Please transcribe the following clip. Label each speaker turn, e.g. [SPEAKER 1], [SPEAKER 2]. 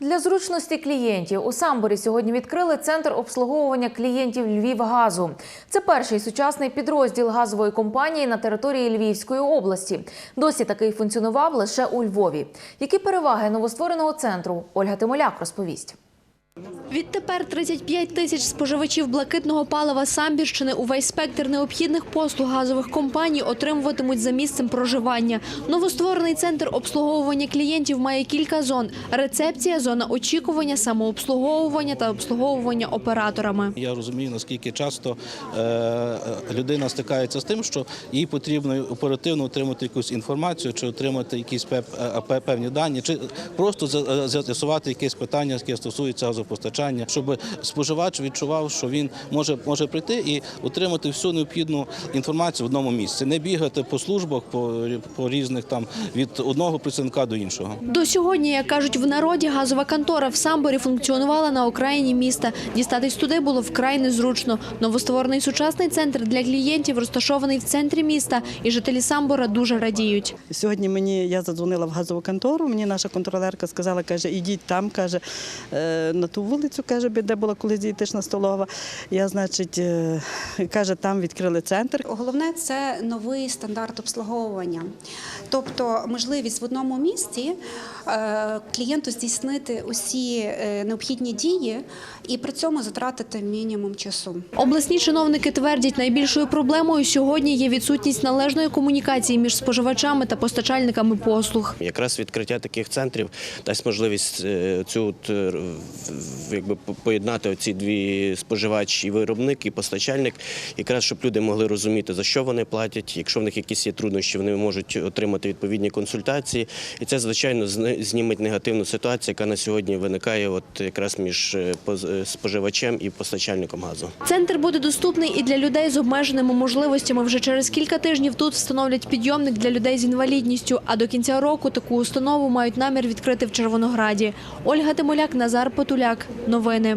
[SPEAKER 1] Для зручності клієнтів у Самборі сьогодні відкрили центр обслуговування клієнтів Львівгазу. Це перший сучасний підрозділ газової компанії на території Львівської області. Досі такий функціонував лише у Львові. Які переваги новоствореного центру Ольга Тимоляк розповість.
[SPEAKER 2] Відтепер 35 тисяч споживачів блакитного палива Самбірщини увесь спектр необхідних послуг газових компаній отримуватимуть за місцем проживання. Новостворений центр обслуговування клієнтів має кілька зон: рецепція, зона очікування, самообслуговування та обслуговування операторами.
[SPEAKER 3] Я розумію, наскільки часто е, людина стикається з тим, що їй потрібно оперативно отримати якусь інформацію, чи отримати якісь е, певні дані, чи просто е, з'ясувати якесь питання, яке стосується газопостачання, щоб споживач відчував, що він може, може прийти і отримати всю необхідну інформацію в одному місці, не бігати по службах, по, по різних там від одного працівника до іншого.
[SPEAKER 2] До сьогодні, як кажуть в народі, газова контора в Самборі функціонувала на окраїні міста. Дістатись туди було вкрай незручно. Новостворений сучасний центр для клієнтів розташований в центрі міста, і жителі Самбора дуже радіють.
[SPEAKER 4] Сьогодні мені я задзвонила в газову контору. Мені наша контролерка сказала, каже, ідіть там, каже, е, на ту вулицю, каже, де була колись дієтична столова. Я, значить, е, каже, там відкрили центр.
[SPEAKER 5] Головне це новий стандарт обслуговування, тобто можливість в одному місці е, клієнту здійснити усі е, необхідні дії і при цьому затратити мінімум часу.
[SPEAKER 2] Обласні чиновники твердять, найбільшою проблемою сьогодні є відсутність належної комунікації між споживачами та постачальниками послуг.
[SPEAKER 6] Якраз відкриття таких центрів дасть можливість цю якби поєднати ці дві споживач і виробник, і постачальник, якраз щоб люди могли розуміти за що вони платять. Якщо в них якісь є труднощі, вони можуть отримати відповідні консультації. І це звичайно зніметь негативну ситуацію, яка на сьогодні виникає, от якраз між е, е, споживачем і постачальником газу.
[SPEAKER 2] Центр буде доступний і для людей з обмеженими можливостями. Вже через кілька тижнів тут встановлять підйомник для людей з інвалідністю. А до кінця року таку установу мають намір відкрити в Червонограді. Ольга Тимоляк, Назар Потуляк новини.